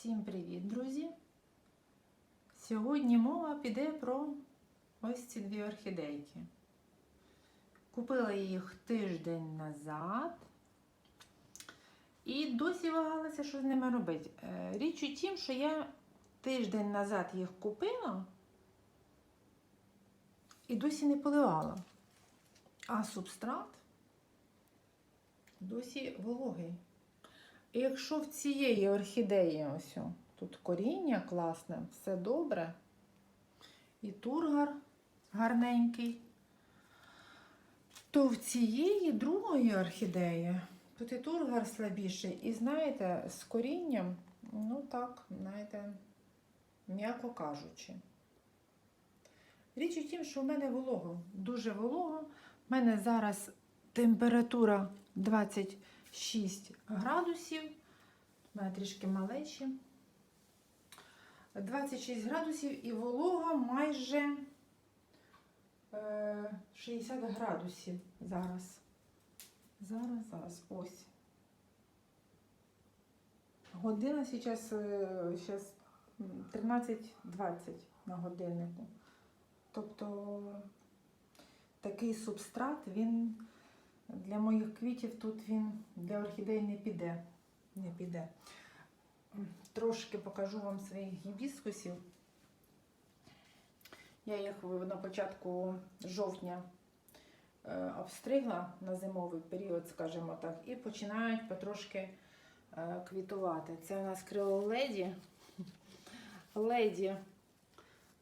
Всім привіт, друзі! Сьогодні мова піде про ось ці дві орхідейки. Купила їх тиждень назад і досі вагалася, що з ними робити. Е, Річ у тім, що я тиждень назад їх купила і досі не поливала. А субстрат досі вологий. І якщо в цієї орхідеї ось тут коріння класне, все добре, і тургар гарненький, то в цієї другої орхідеї тут і тургар слабіший. І знаєте, з корінням, ну так, знаєте, м'яко кажучи. Річ у тім, що в мене волого, дуже волого. У мене зараз температура 26 градусів. Трішки малечі. 26 градусів і волога майже е, 60 градусів зараз. Зараз, зараз, ось. Година зараз, зараз 13.20 на годиннику. Тобто такий субстрат, він для моїх квітів тут він для орхідей не піде. Не піде. Трошки покажу вам своїх гібіскусів. Я їх на початку жовтня е, обстригла на зимовий період, скажімо так, і починають потрошки е, квітувати. Це у нас крило леді. Леді.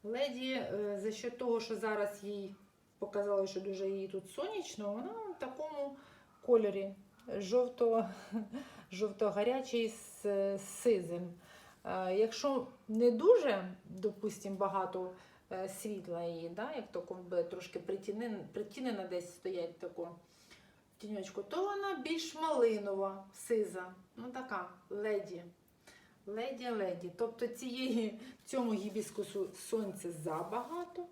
Леді, е, за що того, що зараз їй показали, що дуже їй тут сонячно, вона в такому кольорі жовто, жовто-гарячий з, сизим. Е, Якщо не дуже, допустимо, багато е, світла її, да, як буде трошки притінена, десь стоять тако тіньочку, то вона більш малинова, сиза. Ну така леді. Леді-леді. Тобто цієї, цьому гібіскусу сонця забагато,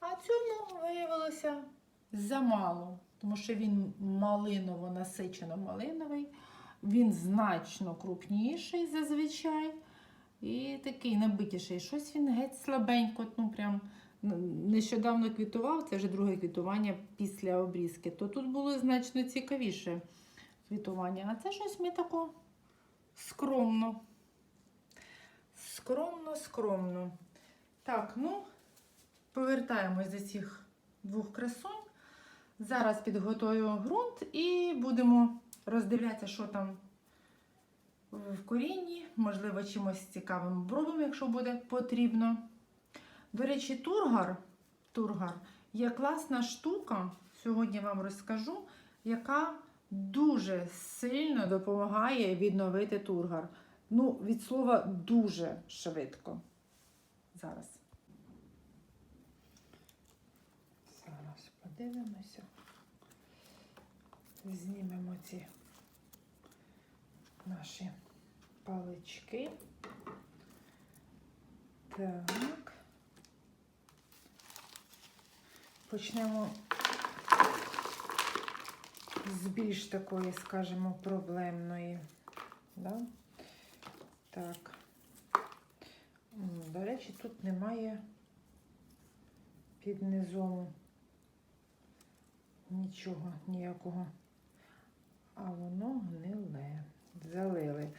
а цьому виявилося замало. Тому що він малиново насичено малиновий, він значно крупніший зазвичай. І такий набитіший. Щось він геть слабенько, ну прям нещодавно квітував, це вже друге квітування після обрізки. То тут було значно цікавіше квітування. А це щось ми тако скромно. Скромно, скромно. Так, ну, повертаємось до цих двох красунь. Зараз підготую ґрунт і будемо роздивлятися, що там в корінні. Можливо, чимось цікавим обробимо, якщо буде потрібно. До речі, тургар, тургар є класна штука, сьогодні вам розкажу, яка дуже сильно допомагає відновити тургар. Ну, від слова дуже швидко. Зараз. Зараз подивимося. Знімемо ці наші палички. Так. Почнемо з більш такої, скажімо, проблемної. Да? Так. До речі, тут немає під низом нічого, ніякого. А воно гниле. Залили.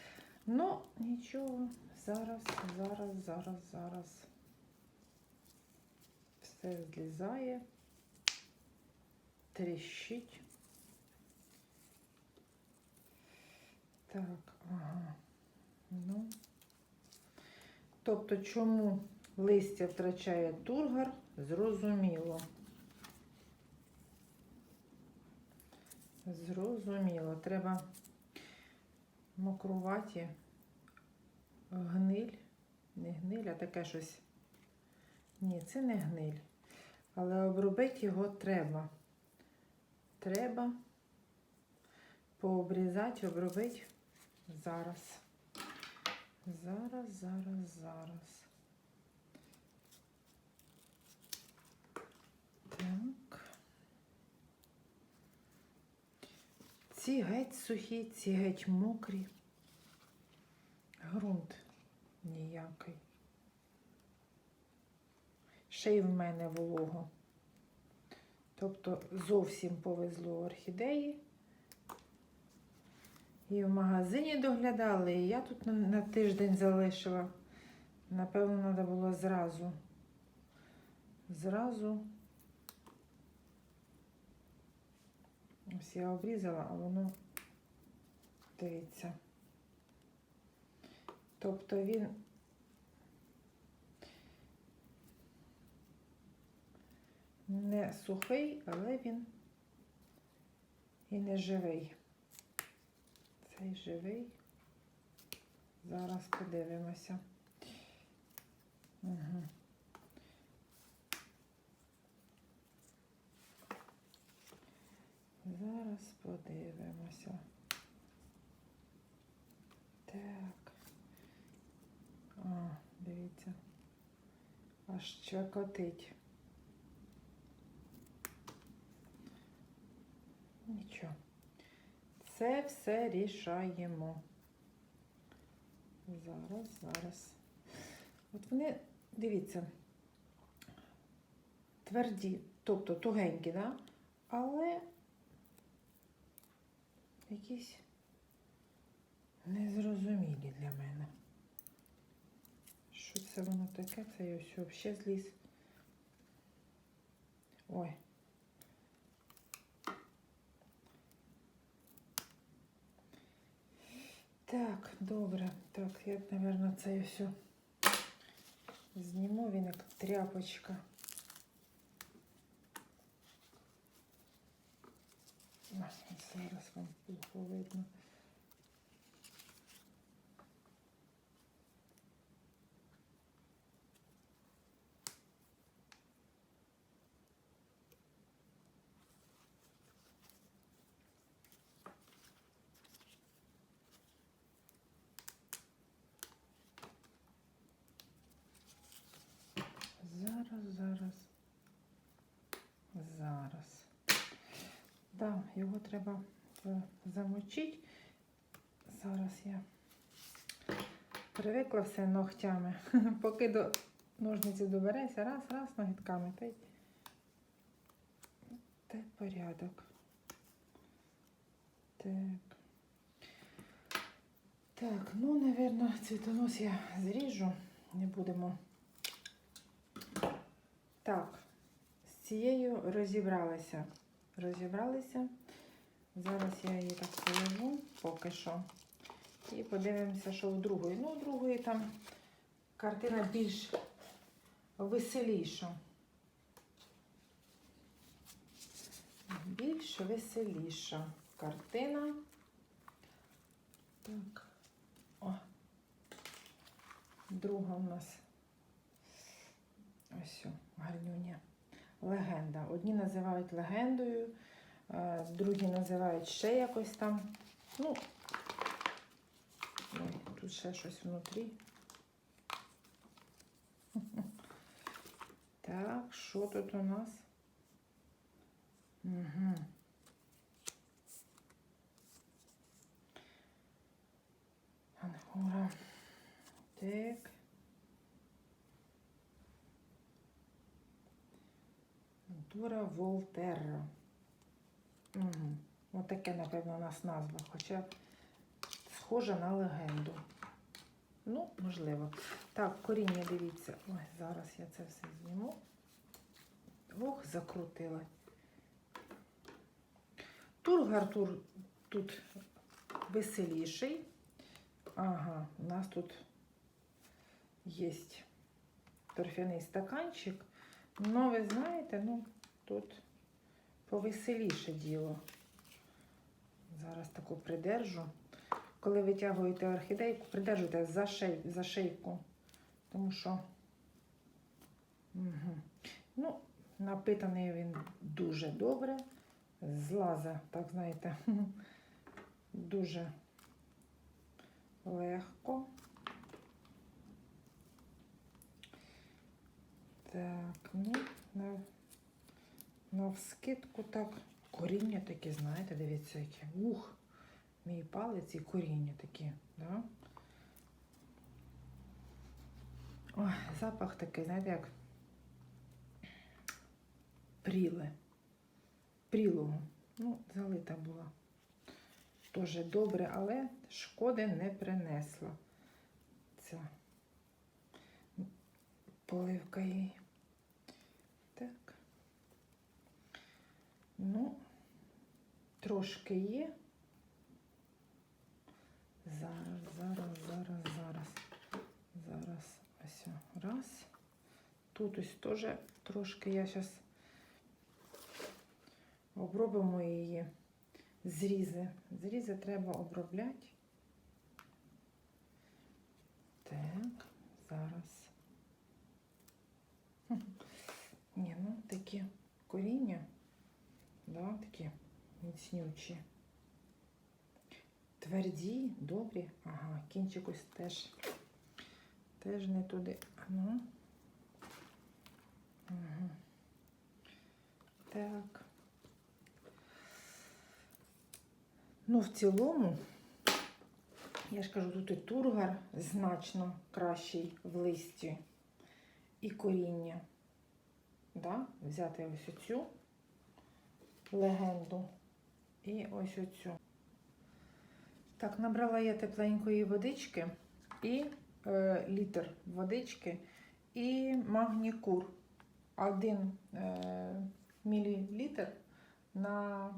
Ну, нічого, зараз, зараз, зараз, зараз. Все злізає, тріщить. Так, ага. Ну. Тобто, чому листя втрачає тургар, зрозуміло. Зрозуміло. Треба мокрувати гниль. Не гниль, а таке щось. Ні, це не гниль. Але обробити його треба. Треба пообрізати, обробити зараз. Зараз, зараз, зараз. Так. Ці геть сухі, ці геть мокрі. Грунт ніякий. Ще й в мене волого. Тобто зовсім повезло орхідеї. І в магазині доглядали, і я тут на, на тиждень залишила. Напевно, треба було зразу. Зразу. Ось я обрізала, а воно дивіться. Тобто він не сухий, але він і не живий. Цей живий. Зараз подивимося. Угу. Зараз подивимося. Так. А, дивіться. Аж чекотить. Нічого. Це все рішаємо. Зараз, зараз. От вони, дивіться, тверді, тобто тугенькі, да? але якісь незрозумілі для мене. Що це воно таке? Це я все взагалі зліз. Ой. Так, добре. Так, я, мабуть, це все зніму, він як тряпочка. Зараз вам плохо видно. Зараз, зараз. Зараз. Да, його треба е, замочити. Зараз я привикла все ногтями. Поки до ножниці добереся, раз, раз, ногітками. Та й, порядок. Так. Так, ну, напевно, цвітонос я зріжу. Не будемо. Так, з цією розібралися. Розібралися. Зараз я її так положу поки що. І подивимося, що у другої. Ну, у другої там картина більш веселіша. Більш веселіша картина. Так. О. Друга у нас ось гарнюня. Легенда. Одні називають легендою, е, другі називають ще якось там. Ну, тут ще щось внутрі. Так, що тут у нас? Угу. Ангора. Так. Натура Волтерра. Угу. Ось таке, напевно, у нас назва, хоча схожа на легенду. Ну, можливо. Так, коріння, дивіться. Ой, зараз я це все зніму. Ох, закрутила. Тургар тур тут веселіший. Ага, у нас тут є торфяний стаканчик. Ну, ви знаєте, ну, тут повеселіше діло. Зараз таку придержу. Коли витягуєте орхідейку, придержуйте за, шей, за шийку. Тому що угу. ну, напитаний він дуже добре. Злаза, так знаєте, дуже легко. Так, ну, на, на вскидку так. Коріння такі, знаєте, дивіться, яке. Ух, мій палець і коріння такі, да? Ой, запах такий, знаєте, як пріли. Прілого. Ну, залита була. Дуже добре, але шкоди не принесла. Ця поливка їй. Так. Ну, трошки є. Зараз, зараз, зараз, зараз. Зараз ось раз. Тут ось теж трошки я зараз обробимо її. Зрізи. Зрізи треба обробляти. Так, зараз. Ні, ну такі коріння, да, такі міцнючі. Тверді, добрі. Ага, кінчик ось теж. Теж не туди. Ну. Ага. Так. Ну, в цілому, я ж кажу, тут і тургар значно кращий в листі і коріння. Да? Взяти ось оцю легенду і ось оцю. Так, набрала я тепленької водички і е, літр водички і магнікур. Один е, мілілітр на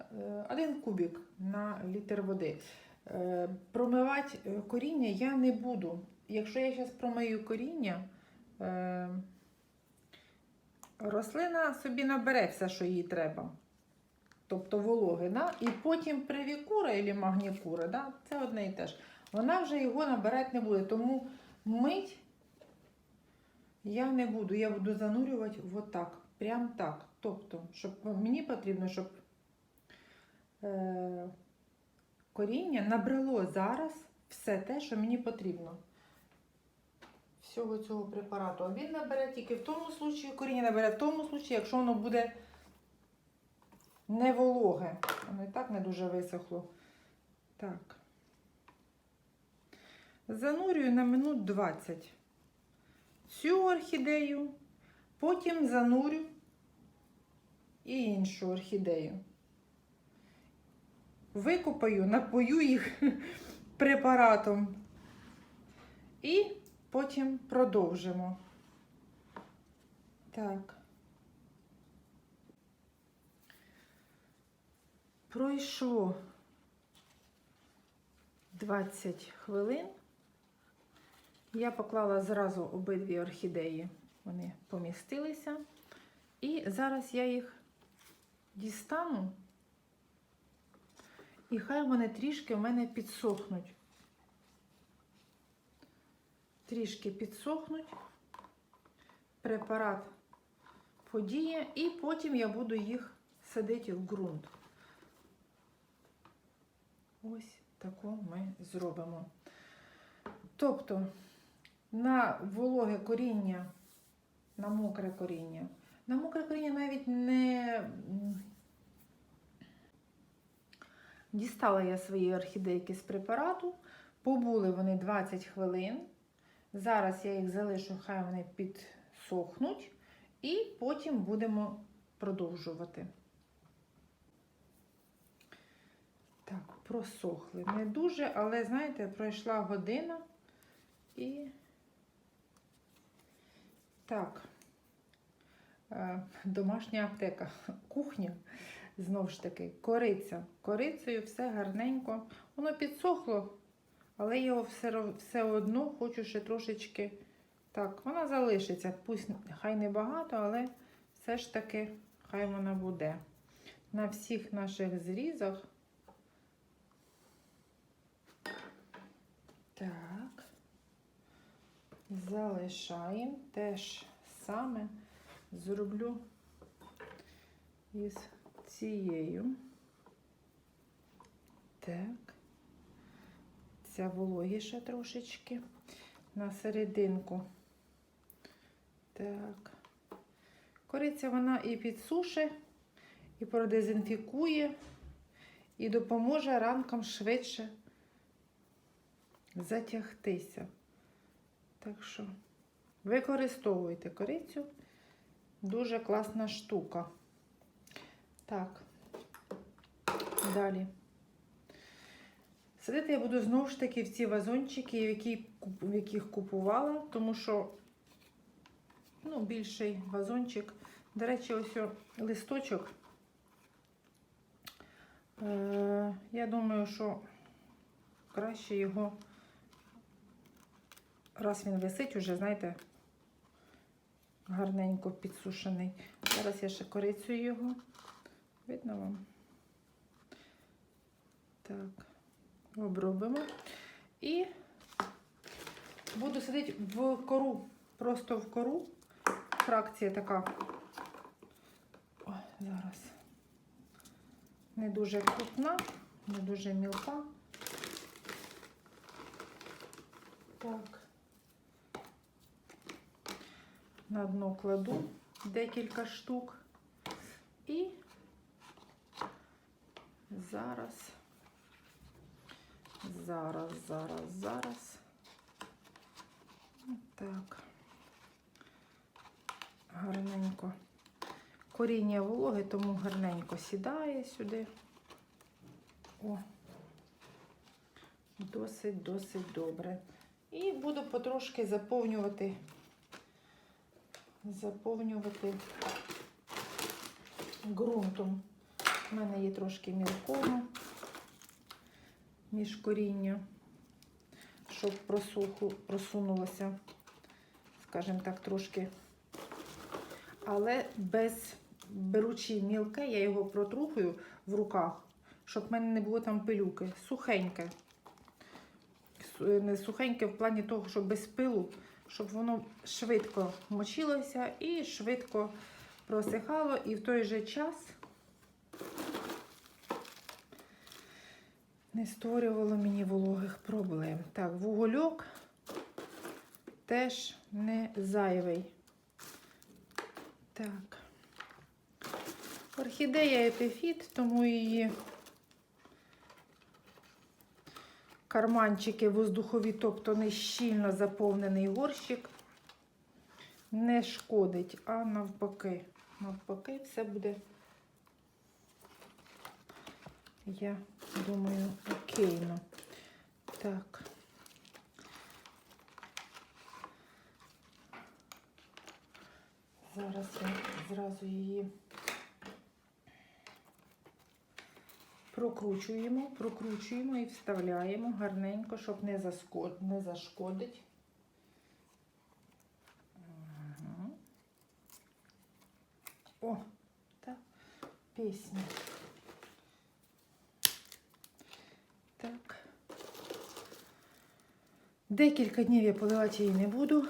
е, один кубик на літр води. Е, промивати е, коріння я не буду. Якщо я зараз промию коріння, рослина собі набере все, що їй треба. Тобто вологи, да? і потім привікура або магнікура, да? це одне і те ж. Вона вже його набирати не буде. Тому мить я не буду. Я буду занурювати отак. Прям так. Тобто, щоб мені потрібно, щоб е, коріння набрало зараз все те, що мені потрібно. Всього цього препарату. А він набере тільки в тому случаї, коріння набере в тому случаї, якщо воно буде не вологе. Воно і так не дуже висохло. Так. Занурюю на минут 20 цю орхідею, потім занурю і іншу орхідею. Викопаю, напою їх препаратом і потім продовжимо. Так. Пройшло 20 хвилин. Я поклала зразу обидві орхідеї, вони помістилися. І зараз я їх дістану, і хай вони трішки в мене підсохнуть. Трішки підсохнуть, препарат подіє, і потім я буду їх садити в ґрунт. Ось таку ми зробимо. Тобто на вологе коріння, на мокре коріння, на мокре коріння навіть не дістала я свої орхідейки з препарату, побули вони 20 хвилин. Зараз я їх залишу, хай вони підсохнуть, і потім будемо продовжувати. Так, просохли. Не дуже, але, знаєте, пройшла година і так, е, домашня аптека, кухня, знову ж таки, кориця. Корицею все гарненько. Воно підсохло, але я його все, все одно хочу ще трошечки. Так, вона залишиться. Пусть хай не багато, але все ж таки хай вона буде. На всіх наших зрізах. Так. Залишаємо теж саме зроблю із цією. Так. Ця вологіша трошечки на серединку. Так. Кориця вона і підсушить, і продезінфікує, і допоможе ранкам швидше затягтися. Так що Використовуйте корицю. Дуже класна штука. Так. Далі. Садити я буду знову ж таки в ці вазончики, які, в яких купувала, тому що ну, більший вазончик. До речі, ось листочок. Е, я думаю, що краще його, раз він висить, уже, знаєте, гарненько підсушений. Зараз я ще корицю його. Видно вам? Так, обробимо. І буду сидіти в кору, просто в кору. Фракція така. Ой, зараз. Не дуже крупна, не дуже мілка. Так. На дно кладу декілька штук. І зараз, зараз, зараз, зараз. Так. Гарненько. Коріння вологи, тому гарненько сідає сюди. О, досить, досить добре. І буду потрошки заповнювати, заповнювати ґрунтом. У мене є трошки мілкого між коріння, щоб просуху, просунулося, скажімо так, трошки. Але без беручи мілке, я його протрухую в руках, щоб в мене не було там пилюки. Сухеньке. Не сухеньке в плані того, що без пилу, щоб воно швидко мочилося і швидко просихало, і в той же час не створювало мені вологих проблем. Так, вугольок теж не зайвий. Так. Орхідея епіфіт, тому її карманчики воздухові, тобто не щільно заповнений горщик, не шкодить, а навпаки. Навпаки, все буде, я думаю, окейно. Так. Зараз я зразу її прокручуємо, прокручуємо і вставляємо гарненько, щоб не, заско... не зашкодить. О, та пісня. Так. Декілька днів я поливати її не буду.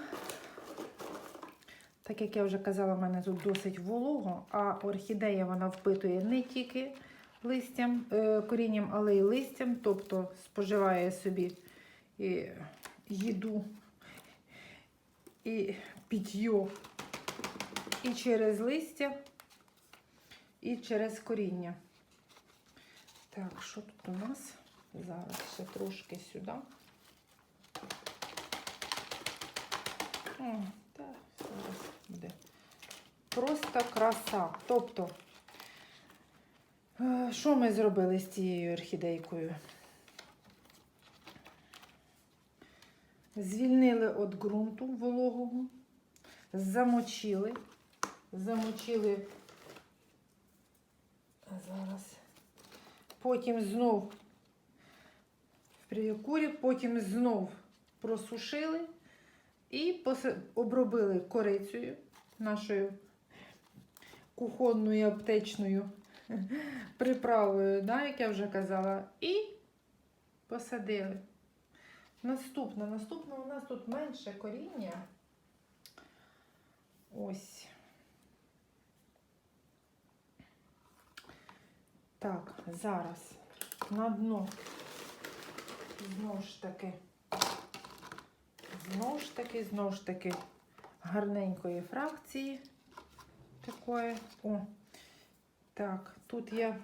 Так як я вже казала, в мене тут досить волого, а орхідея вона впитує не тільки листям, е, корінням, але й листям, тобто споживає собі і їду, і питьо і через листя, і через коріння. Так, що тут у нас? Зараз ще трошки сюди. О, так, зараз буде. Просто краса. Тобто, е, що ми зробили з цією орхідейкою? Звільнили від ґрунту вологого, замочили, замочили зараз. Потім знов в приокурі, потім знов просушили. І обробили корицею нашою кухонною аптечною приправою, да, як я вже казала, і посадили. Наступне, наступне у нас тут менше коріння. Ось. Так, зараз на дно знову ж таки. Знову ж таки, знову ж таки, гарненької фракції. Такої. О, так, тут я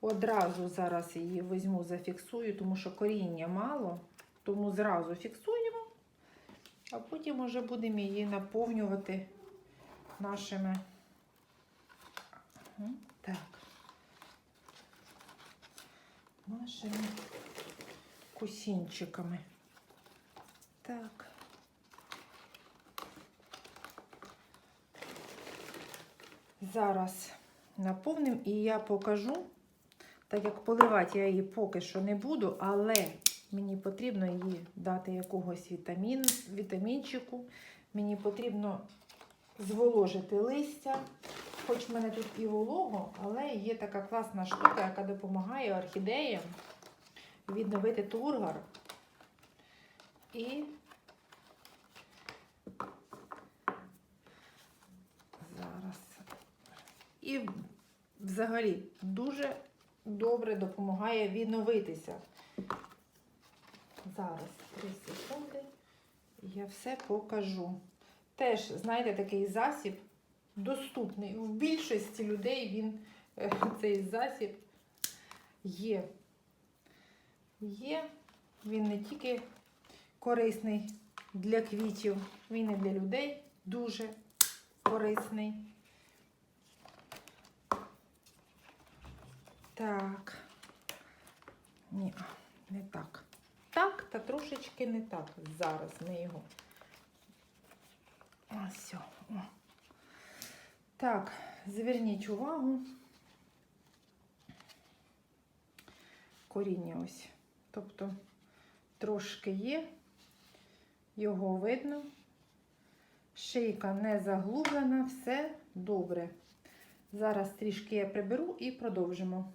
одразу зараз її візьму, зафіксую, тому що коріння мало, тому зразу фіксуємо А потім вже будемо її наповнювати нашими. Так. Нашими кусінчиками. Так. Зараз наповним і я покажу, так як поливати я її поки що не буду, але мені потрібно її дати якогось вітамін, вітамінчику. Мені потрібно зволожити листя. Хоч в мене тут і волого, але є така класна штука, яка допомагає орхідеям відновити тургор. І зараз. І взагалі дуже добре допомагає відновитися. Зараз 3 секунди. Я все покажу. Теж, знаєте, такий засіб доступний. В більшості людей він е, цей засіб є. Є. Він не тільки корисний для квітів, він і для людей дуже корисний. Так. Ні, не так. Так, та трошечки не так. Зараз ми його. Ось. Так, зверніть увагу. Коріння ось. Тобто трошки є, його видно. Шийка не заглублена, все добре. Зараз трішки я приберу і продовжимо.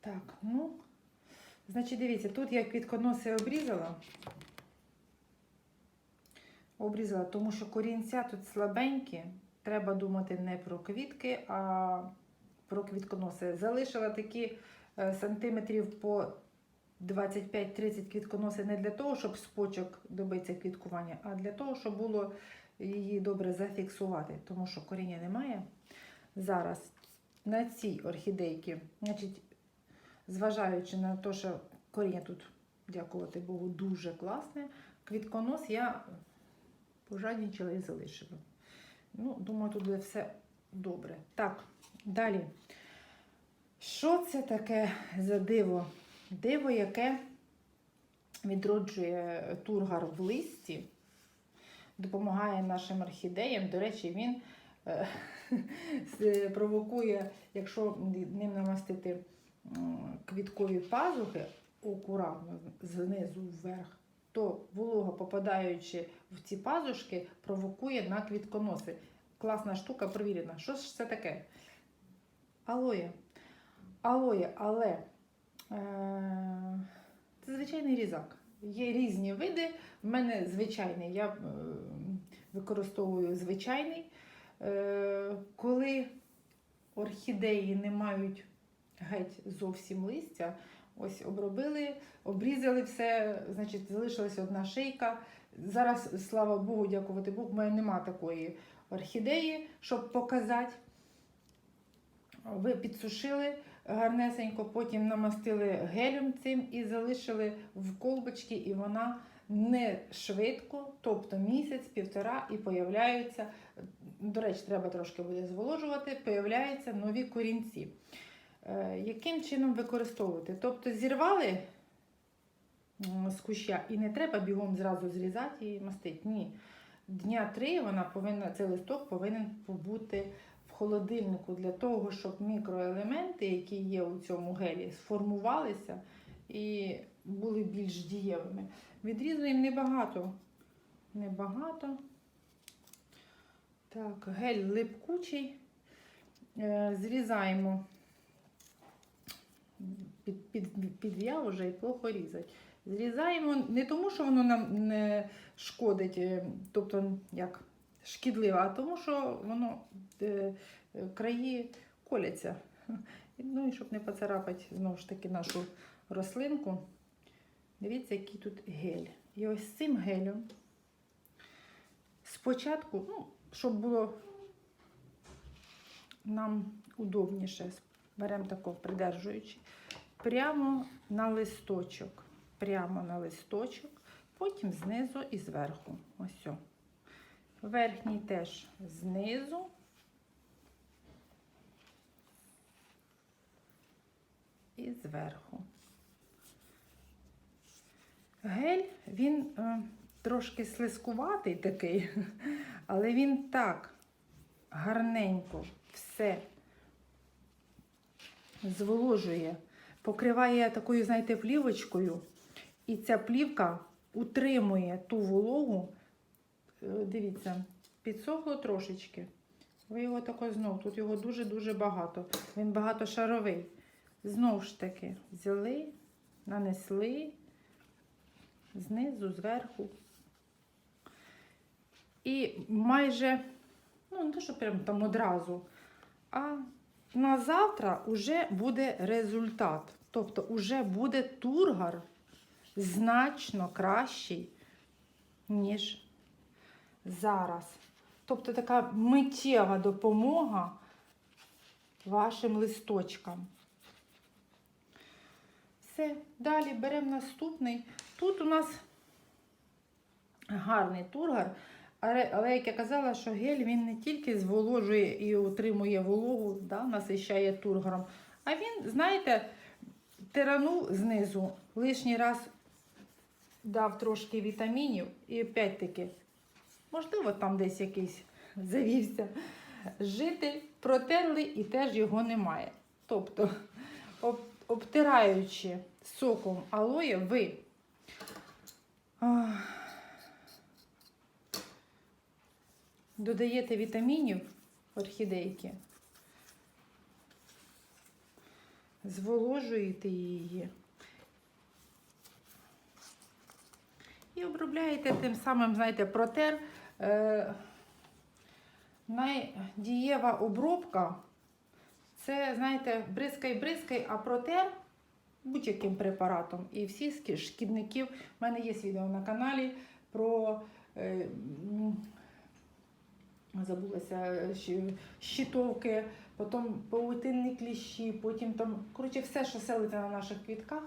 Так, ну, значить, дивіться, тут я квітконоси обрізала. Обрізала, тому що корінця тут слабенькі. Треба думати не про квітки, а про квітконоси. Залишила такі е, сантиметрів по 25-30 квітконоси не для того, щоб з почок добитися квіткування, а для того, щоб було її добре зафіксувати, тому що коріння немає. Зараз на цій орхідейці, значить, зважаючи на те, що коріння тут, дякувати Богу, дуже класне, квітконос я пожаднічала і залишила. Ну, думаю, тут буде все добре. Так, далі. Що це таке за диво? Диво, яке відроджує тургар в листі, допомагає нашим орхідеям. До речі, він е, провокує, якщо ним намастити квіткові пазухи акуратно знизу вверх, то волога, попадаючи в ці пазушки, провокує на квітконоси. Класна штука, провірена. Що ж це таке? Алоє. Алоє, але е, це звичайний різак. Є різні види. В мене звичайний. Я е, використовую звичайний. Е, коли орхідеї не мають геть зовсім листя, ось обробили, обрізали все, значить, залишилася одна шийка. Зараз, слава Богу, дякувати Богу, в мене нема такої орхідеї, щоб показати. Ви підсушили гарнесенько, потім намастили гелем цим і залишили в колбочці, і вона не швидко, тобто місяць-півтора, і появляються, до речі, треба трошки буде зволожувати, появляються нові корінці. Е, Яким чином використовувати? Тобто зірвали з куща і не треба бігом зразу зрізати і мастити. Ні. Дня три вона повинна, цей листок повинен побути холодильнику для того, щоб мікроелементи, які є у цьому гелі, сформувалися і були більш дієвими. Відрізуємо небагато. Небагато. Так, гель липкучий. Е, Зрізаємо під, під, підв'яв уже і плохо різать. Зрізаємо не тому, що воно нам не шкодить, е, тобто як шкідливо, а тому, що воно е, е, краї коляться. Ну і щоб не поцарапати знову ж таки нашу рослинку. Дивіться, який тут гель. І ось цим гелем спочатку, ну, щоб було нам удобніше, беремо тако придержуючи, прямо на листочок. Прямо на листочок. потім знизу і зверху. Ось. Верхній теж знизу. І зверху. Гель, він е, трошки слизкуватий такий, але він так гарненько все зволожує, покриває такою, знаєте, плівочкою, і ця плівка утримує ту вологу. Е, Дивіться, підсохло трошечки. Ви його тако знов, тут його дуже-дуже багато. Він багатошаровий. Знову ж таки, взяли, нанесли знизу, зверху. І майже, ну, не що прям там одразу, а на завтра вже буде результат. Тобто, вже буде тургар значно кращий, ніж зараз. Тобто така миттєва допомога вашим листочкам. Все, далі беремо наступний. Тут у нас гарний тургар, але, як я казала, що гель він не тільки зволожує і утримує вологу, да, насищає тургаром, а він, знаєте, тиранув знизу, лишній раз дав трошки вітамінів і опять-таки, можливо, там десь якийсь завівся житель, протерли і теж його немає. Тобто, об, обтираючи соком алоє, ви додаєте вітамінів орхідейки, зволожуєте її і обробляєте тим самим, знаєте, протер. Е, найдієва обробка це, знаєте, бризкай, бризкай, а протер будь-яким препаратом. І всі шкідників. У мене є відео на каналі про. Е, Забулася щитовки, потім паутинні кліщі, потім там, коротше, все, що селиться на наших квітках.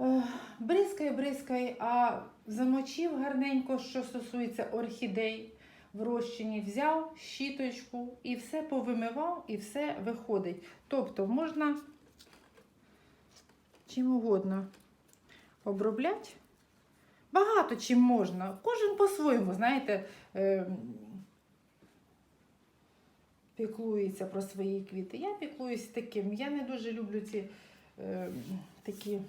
Е, Бризкай, бризкай, а замочив гарненько, що стосується орхідей в розчині, взяв щіточку і все повимивав, і все виходить. Тобто можна чим угодно обробляти. Багато чим можна. Кожен по-своєму, знаєте, е, піклується про свої квіти. Я піклуюсь таким. Я не дуже люблю ці е, такі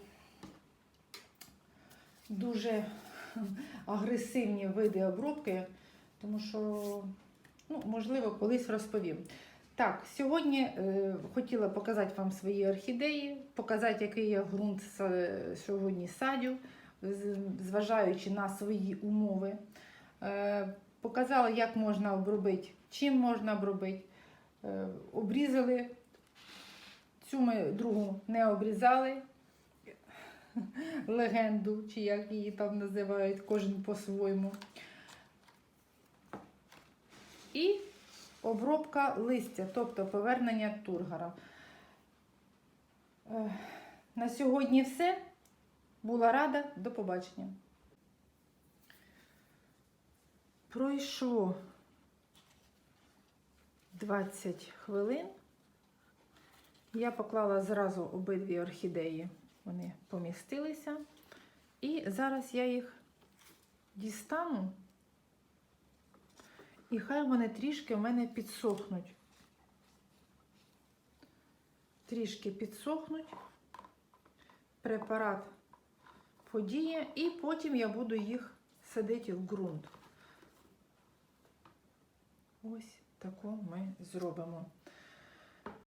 дуже агресивні види обробки, тому що, ну, можливо, колись розповім. Так, сьогодні е, хотіла показати вам свої орхідеї, показати, який я ґрунт сьогодні садю, зважаючи на свої умови. Е, показала, як можна обробити, чим можна обробити. Е, обрізали, цю ми другу не обрізали, легенду, чи як її там називають, кожен по-своєму. І обробка листя, тобто повернення тургара. На сьогодні все. Була рада, до побачення. Пройшло 20 хвилин. Я поклала зразу обидві орхідеї, вони помістилися. І зараз я їх дістану. І хай вони трішки в мене підсохнуть. Трішки підсохнуть. Препарат подіє, і потім я буду їх садити в ґрунт. Ось таку ми зробимо.